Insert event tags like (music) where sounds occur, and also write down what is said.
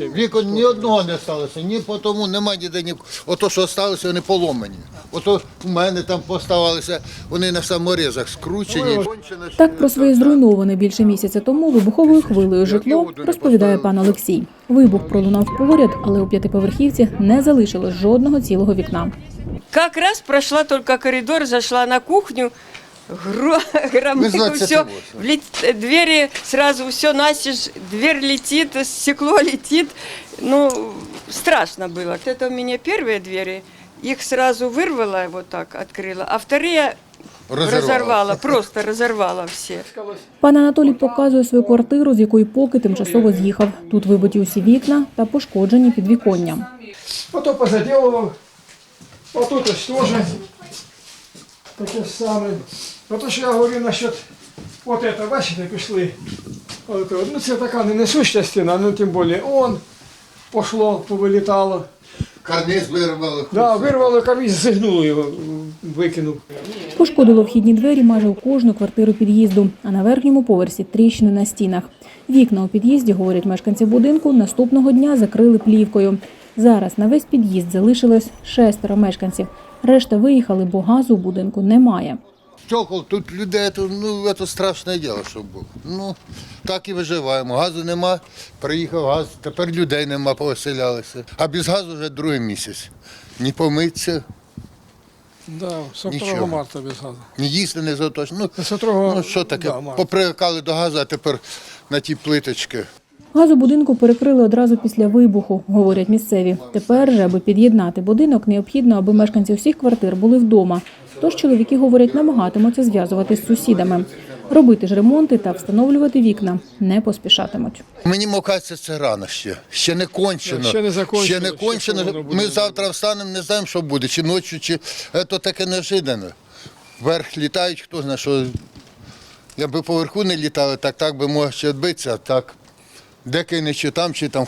Вікон ні одного не сталося, ні по тому немає ніде ні. Ото, що сталося, вони поломані. Ото у мене там поставалися, вони на саморізах скручені. Так про своє зруйноване більше місяця тому вибуховою хвилею житло розповідає пан Олексій. Вибух пролунав поряд, але у п'ятиповерхівці не залишилось жодного цілого вікна. Как раз прошла только коридор, зашла на кухню, гро- громыху, 28. все, двери сразу все настежь, дверь летит, стекло (laughs) летит. Ну, страшно было. Вот это у меня первые двери, их сразу вырвала, вот так открыла, а вторые Разорвала. разорвала, (laughs) просто разорвала все. Пан Анатолій показує свою квартиру, з якої поки тимчасово з'їхав. Тут вибиті усі вікна та пошкоджені підвіконня. Ото позаделывал. Вот тут ось тоже таке саме. Ото що я говорю насчет вот это, бачите, пішли. От, от. Ну це така не несуща стіна, ну тим більше он пошло, повилітало. Карниз вирвали. Да, вирвало карвіз, зігнуло його, викинув. Пошкодило вхідні двері майже у кожну квартиру під'їзду, а на верхньому поверсі тріщини на стінах. Вікна у під'їзді, говорять мешканці будинку, наступного дня закрили плівкою. Зараз на весь під'їзд залишилось шестеро мешканців. Решта виїхали, бо газу у будинку немає. Стекол, тут людей, то, ну, це страшне діло, щоб було. Ну, так і виживаємо. Газу нема, приїхав газ, тепер людей нема, повеселялися. А без газу вже другий місяць. Ні помитися, Да, Нічого. 2 марта без газу. ні їсти, не заточно. Ну, З 2 ну що таке, да, попривикали до газу, а тепер на ті плиточки. Газ у будинку перекрили одразу після вибуху, говорять місцеві. Тепер же, аби під'єднати будинок, необхідно, аби мешканці всіх квартир були вдома. Тож чоловіки говорять, намагатимуться зв'язуватись з сусідами. Робити ж ремонти та встановлювати вікна не поспішатимуть. Мені мокається це рано ще. Ще не кончено. Ще не закончено, Ще не кончено. буде. Ми завтра встанемо, не знаємо, що буде, чи ночі, чи це таке неожиданно. Вверх літають, хто знає, що. Якби поверху не літали, так так би може ще відбитися, так. Де не чи там, чи там